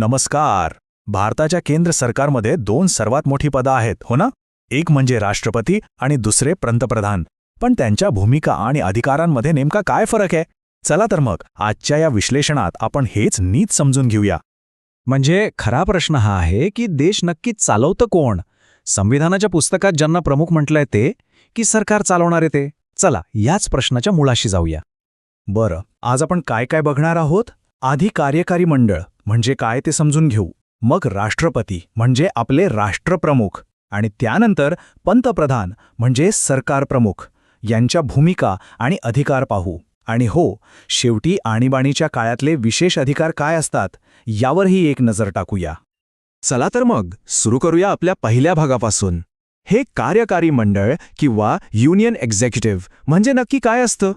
नमस्कार. भारताच्या केंद्र सरकारमध्ये दोन सर्वात मोठी पदं आहेत हो ना? एक म्हणजे राष्ट्रपती आणि दुसरे पंतप्रधान. पण त्यांच्या भूमिका आणि अधिकारांमध्ये नेमका काय फरक आहे? चला तर मग आजच्या या विश्लेषणात आपण हेच नीट समजून घेऊया. म्हणजे खरा प्रश्न हा आहे की देश नक्की चालवतं कोण? संविधानाच्या पुस्तकात ज्यांना प्रमुख म्हटलंय ते की सरकार चालवणारे ते? चला याच प्रश्नाच्या मुळाशी जाऊया. बरं आज आपण काय काय बघणार आहोत? आधी कार्यकारी मंडळ. म्हणजे काय ते समजून घेऊ. मग राष्ट्रपती म्हणजे आपले राष्ट्रप्रमुख आणि त्यानंतर पंतप्रधान म्हणजे सरकार प्रमुख. यांच्या भूमिका आणि अधिकार पाहू. आणि हो शेवटी आणीबाणीच्या काळातले विशेष अधिकार काय असतात यावरही एक नजर टाकूया. चला तर मग सुरू करूया आपल्या पहिल्या भागापासून. हे कार्यकारी मंडळ किंवा युनियन एक्झिक्युटिव्ह म्हणजे नक्की काय असतं?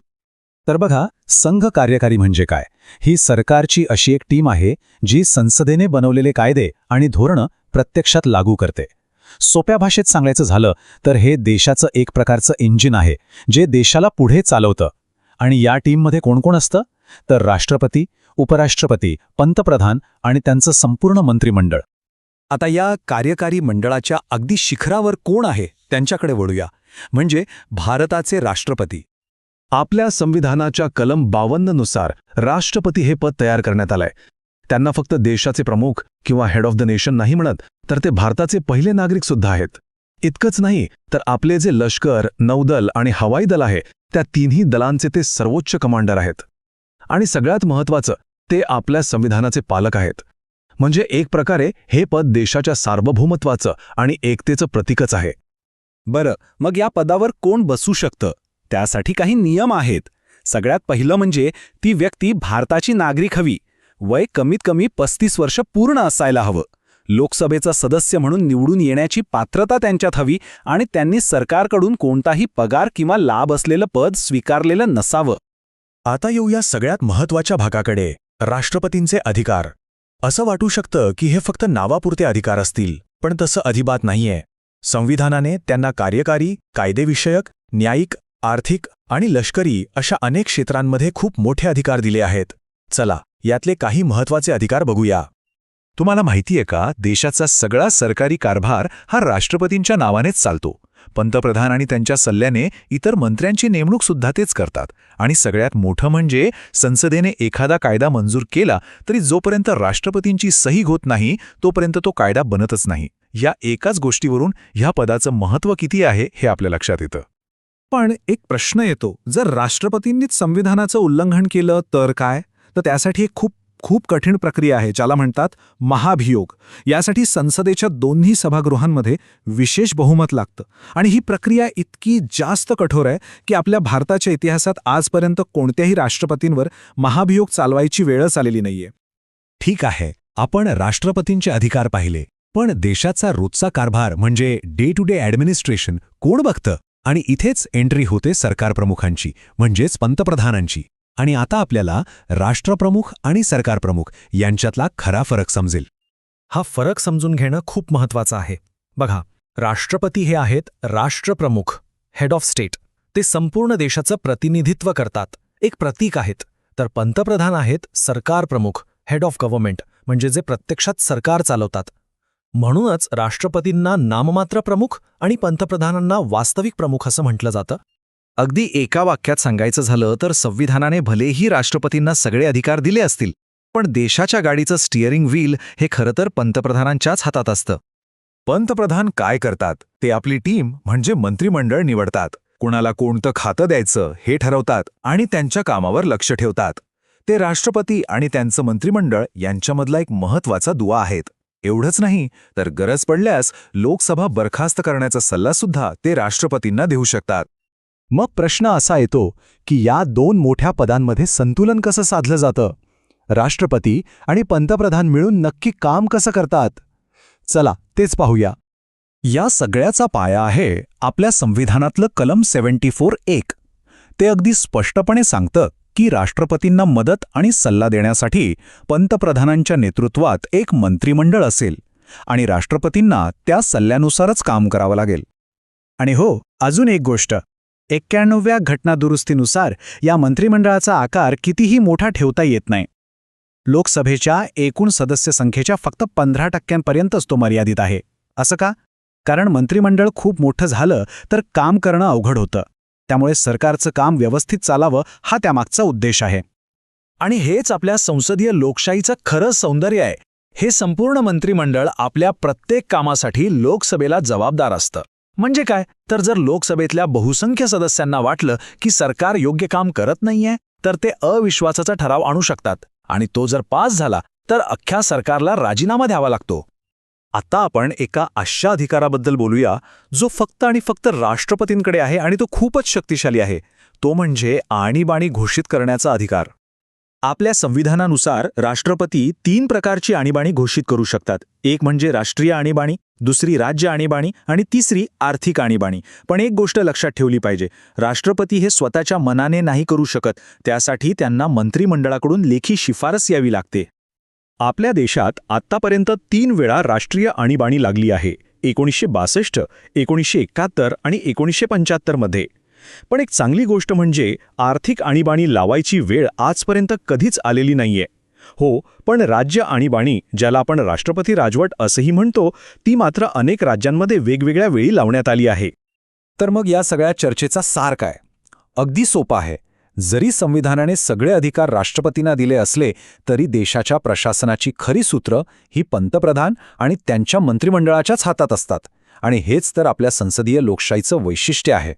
तर बघा संघ कार्यकारी म्हणजे काय? ही सरकारची अशी एक टीम आहे जी संसदेने बनवलेले कायदे आणि धोरणं प्रत्यक्षात लागू करते. सोप्या भाषेत सांगायचं झालं तर हे देशाचं एक प्रकारचं इंजिन आहे जे देशाला पुढे चालवतं. आणि या टीममध्ये कोण कोण असतं? तर राष्ट्रपती उपराष्ट्रपती पंतप्रधान आणि त्यांचं संपूर्ण मंत्रिमंडळ. आता या कार्यकारी मंडळाच्या अगदी शिखरावर कोण आहे त्यांच्याकडे वळूया. म्हणजे भारताचे राष्ट्रपती. आपल्या संविधानाच्या कलम बावन्ननुसार राष्ट्रपती हे पद तयार करण्यात आलंय. त्यांना फक्त देशाचे प्रमुख किंवा हेड ऑफ द नेशन नाही म्हणत तर ते भारताचे पहिले नागरिक सुद्धा आहेत. इतकंच नाही तर आपले जे लष्कर नौदल आणि हवाई दल आहे त्या तिन्ही दलांचे ते सर्वोच्च कमांडर आहेत. आणि सगळ्यात महत्त्वाचं ते आपल्या संविधानाचे पालक आहेत. म्हणजे एक प्रकारे हे पद देशाच्या सार्वभौमत्वाचं आणि एकतेचं प्रतीकच आहे. बरं मग या पदावर कोण बसू शकतं? त्यासाठी काही नियम आहेत. सगळ्यात पहिलं म्हणजे ती व्यक्ती भारताची नागरिक हवी. वय कमीत कमी पस्तीस वर्ष पूर्ण असायला हवं. लोकसभेचा सदस्य म्हणून निवडून येण्याची पात्रता त्यांच्यात हवी आणि त्यांनी सरकारकडून कोणताही पगार किंवा लाभ असलेलं पद स्वीकारलेलं नसावं. आता येऊया सगळ्यात महत्त्वाच्या भागाकडे. राष्ट्रपतींचे अधिकार. असं वाटू शकतं की हे फक्त नावापुरते अधिकार असतील पण तसं अजिबात नाहीये. संविधानाने त्यांना कार्यकारी कायदेविषयक न्यायिक आर्थिक आणि लष्करी अशा अनेक क्षेत्रांमध्ये खूप मोठे अधिकार दिले आहेत. चला यातले काही महत्त्वाचे अधिकार बघूया. तुम्हाला माहितीये का देशाचा सगळा सरकारी कारभार हा राष्ट्रपतींच्या नावानेच चालतो. पंतप्रधान आणि त्यांच्या सल्ल्याने इतर मंत्र्यांची नेमणूक सुद्धा तेच करतात. आणि सगळ्यात मोठं म्हणजे संसदेने एखादा कायदा मंजूर केला तरी जोपर्यंत राष्ट्रपतींची सही होत नाही तोपर्यंत तो कायदा बनतच नाही. या एकाच गोष्टीवरून ह्या पदाचं महत्त्व किती आहे हे आपल्या लक्षात येतं. पण एक प्रश्न येतो. जर राष्ट्रपतींनीच संविधानाचं उल्लंघन केलं तर काय? तर त्यासाठी एक खूप खूप कठीण प्रक्रिया आहे ज्याला म्हणतात महाभियोग. यासाठी संसदेच्या दोन्ही सभागृहांमध्ये विशेष बहुमत लागतं. आणि ही प्रक्रिया इतकी जास्त कठोर आहे की आपल्या भारताच्या इतिहासात आजपर्यंत कोणत्याही राष्ट्रपतींवर महाभियोग चालवायची वेळच आलेली नाहीये. ठीक आहे आपण राष्ट्रपतींचे अधिकार पाहिले पण देशाचा रोजचा कारभार म्हणजे डे टू डे ॲडमिनिस्ट्रेशन कोण बघतं? आणि इथेच एंट्री होते सरकारप्रमुखांची म्हणजेच पंतप्रधानांची. आणि आता आपल्याला राष्ट्रप्रमुख आणि सरकारप्रमुख यांच्यातला खरा फरक समजेल. हा फरक समजून घेणं खूप महत्वाचं आहे. बघा राष्ट्रपती हे आहेत राष्ट्रप्रमुख हेड ऑफ स्टेट ते संपूर्ण देशाचं प्रतिनिधित्व करतात. एक प्रतीक आहेत. तर पंतप्रधान आहेत सरकार प्रमुख हेड ऑफ गव्हर्नमेंट म्हणजे जे प्रत्यक्षात सरकार चालवतात. म्हणूनच राष्ट्रपतींना नाममात्र प्रमुख आणि पंतप्रधानांना वास्तविक प्रमुख असं म्हटलं जातं. अगदी एका वाक्यात सांगायचं झालं तर संविधानाने भलेही राष्ट्रपतींना सगळे अधिकार दिले असतील पण देशाच्या गाडीचं स्टिअरिंग व्हील हे खरं तर पंतप्रधानांच्याच हातात असतं. पंतप्रधान काय करतात? ते आपली टीम म्हणजे मंत्रिमंडळ निवडतात. कुणाला कोणतं खातं द्यायचं हे ठरवतात आणि त्यांच्या कामावर लक्ष ठेवतात. ते राष्ट्रपती आणि त्यांचं मंत्रिमंडळ यांच्यामधला एक महत्त्वाचा दुवा आहेत. एवढंच नाही तर गरज पडल्यास लोकसभा बरखास्त करण्याचा सल्लासुद्धा ते राष्ट्रपतींना देऊ शकतात. मग प्रश्न असा येतो की या दोन मोठ्या पदांमध्ये संतुलन कसं साधलं जातं? राष्ट्रपती आणि पंतप्रधान मिळून नक्की काम कसं करतात? चला तेच पाहूया. या सगळ्याचा पाया आहे आपल्या संविधानातलं कलम सेव्हन्टी फोर एक. ते अगदी स्पष्टपणे सांगतं की राष्ट्रपतींना मदत आणि सल्ला देण्यासाठी पंतप्रधानांच्या नेतृत्वात एक मंत्रिमंडळ असेल आणि राष्ट्रपतींना त्या सल्ल्यानुसारच काम करावं लागेल. आणि हो अजून एक गोष्ट. एक्क्याण्णव्या घटनादुरुस्तीनुसार या मंत्रिमंडळाचा आकार कितीही मोठा ठेवता येत नाही. लोकसभेच्या एकूण सदस्य संख्येच्या फक्त पंधरा टक्क्यांपर्यंतच तो मर्यादित आहे. असं का? कारण मंत्रिमंडळ खूप मोठं झालं तर काम करणं अवघड होतं. त्यामुळे सरकारचं काम व्यवस्थित चालावं हा त्यामागचा उद्देश आहे. आणि हेच आपल्या संसदीय लोकशाहीचं खरं सौंदर्य आहे. हे संपूर्ण मंत्रिमंडळ आपल्या प्रत्येक कामासाठी लोकसभेला जबाबदार असतं. म्हणजे काय? तर जर लोकसभेतल्या बहुसंख्य सदस्यांना वाटलं की सरकार योग्य काम करत नाहीये तर ते अविश्वासाचा ठराव आणू शकतात. आणि तो जर पास झाला तर अख्ख्या सरकारला राजीनामा द्यावा लागतो. आता आपण एका अशा अधिकाराबद्दल बोलूया जो फक्त आणि फक्त राष्ट्रपतींकडे आहे आणि तो खूपच शक्तिशाली आहे. तो म्हणजे आणीबाणी घोषित करण्याचा अधिकार. आपल्या संविधानानुसार राष्ट्रपती तीन प्रकारची आणीबाणी घोषित करू शकतात. एक म्हणजे राष्ट्रीय आणीबाणी दुसरी राज्य आणीबाणी आणि तिसरी आर्थिक आणीबाणी. पण एक गोष्ट लक्षात ठेवली पाहिजे. राष्ट्रपती हे स्वतःच्या मनाने नाही करू शकत. त्यासाठी त्यांना मंत्रिमंडळाकडून लेखी शिफारस यावी लागते. आपल्या देशात आत्तापर्यंत तीन वेळा राष्ट्रीय आणीबाणी लागली आहे. एकोणीसशे बासष्ट एकोणीसशे एकाहत्तर आणि एकोणीसशे पंच्याहत्तरमध्ये पण एक चांगली गोष्ट म्हणजे आर्थिक आणीबाणी लावायची वेळ आजपर्यंत कधीच आलेली नाहीये. हो पण राज्य आणीबाणी ज्याला आपण राष्ट्रपती राजवट असंही म्हणतो ती मात्र अनेक राज्यांमध्ये वेगवेगळ्या वेळी लावण्यात आली आहे. तर मग या सगळ्या चर्चेचा सार काय? अगदी सोपा आहे. जरी संविधानाने सगळे अधिकार राष्ट्रपतींना दिले असले तरी देशाच्या प्रशासनाची खरी सूत्र ही पंतप्रधान आणि त्यांच्या मंत्रिमंडळाच्याच हातात असतात. आणि हेच तर आपल्या संसदीय लोकशाहीचं वैशिष्ट्य आहे.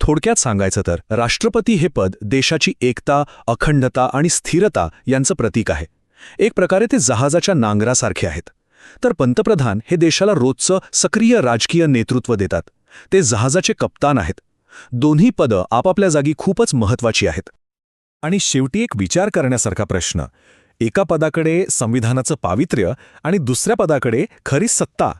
थोडक्यात सांगायचं तर राष्ट्रपती हे पद देशाची एकता अखंडता आणि स्थिरता यांचं प्रतीक आहे. एक प्रकारे ते जहाजाच्या नांगरासारखे आहेत. तर पंतप्रधान हे देशाला रोजचं सक्रिय राजकीय नेतृत्व देतात. ते जहाजाचे कप्तान आहेत. दोन्ही पदं आपापल्या जागी खूपच महत्वाची आहेत. आणि शेवटी एक विचार करण्यासारखा प्रश्न. एका पदाकडे संविधानाचं पावित्र्य आणि दुसऱ्या पदाकडे खरी सत्ता.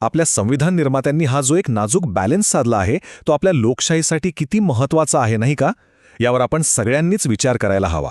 आपल्या संविधान निर्मात्यांनी हा जो एक नाजूक बॅलन्स साधला आहे तो आपल्या लोकशाहीसाठी किती महत्त्वाचा आहे नाही का? यावर आपण सगळ्यांनीच विचार करायला हवा.